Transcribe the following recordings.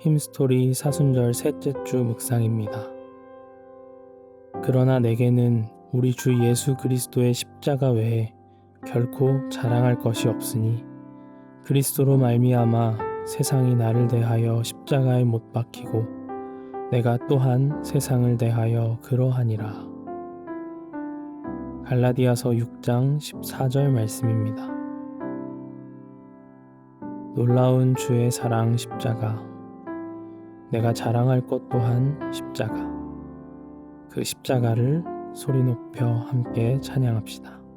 힘스토리 사순절 셋째 주 묵상입니다. 그러나 내게는 우리 주 예수 그리스도의 십자가 외에 결코 자랑할 것이 없으니 그리스도로 말미암아 세상이 나를 대하여 십자가에 못 박히고 내가 또한 세상을 대하여 그러하니라. 갈라디아서 6장 14절 말씀입니다. 놀라운 주의 사랑 십자가 내가 자랑할 것 또한 십자가. 그 십자가를 소리 높여 함께 찬양합시다.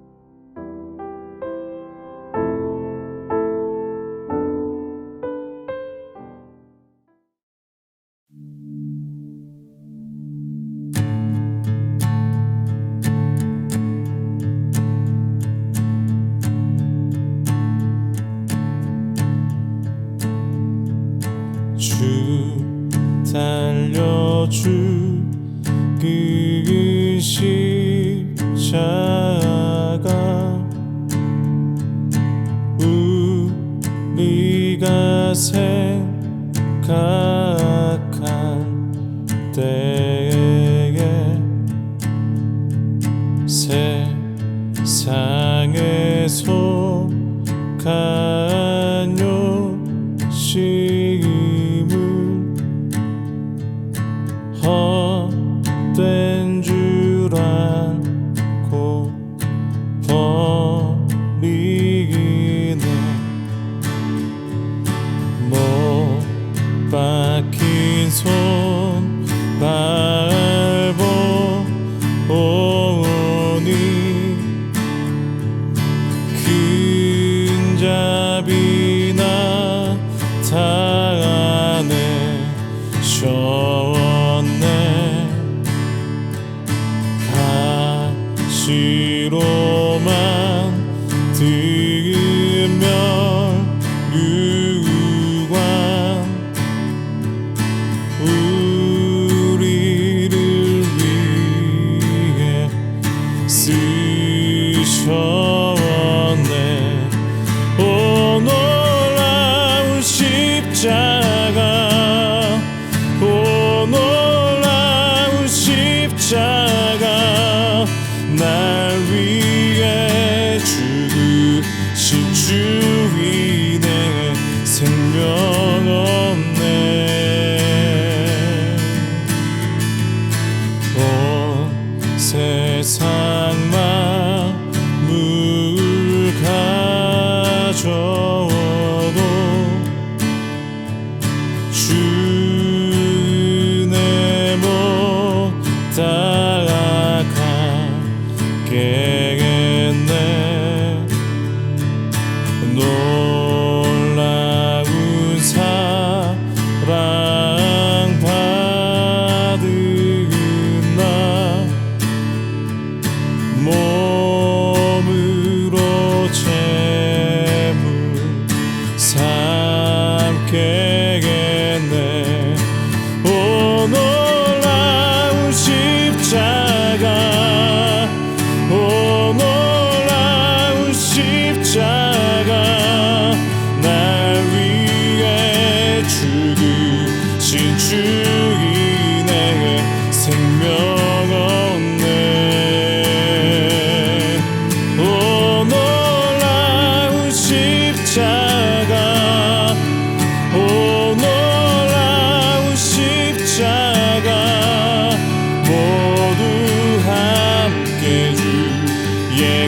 주 달려주 그 십자가 우리가 생각한 때에 세상에서 간 쓰셨네. 오 놀라운 십자 가져도 주내 못 따라가겠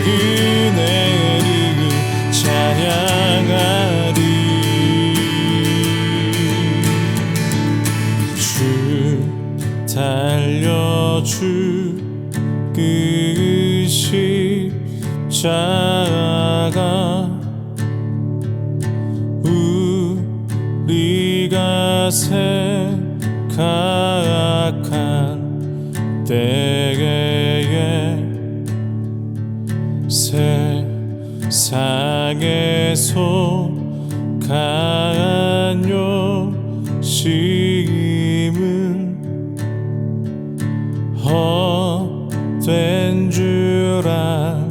은혜를 찬양하리. 주 달려주 그 십자가 우리가 생각한 때에 세상에 속한 욕심은 헛된 줄 알아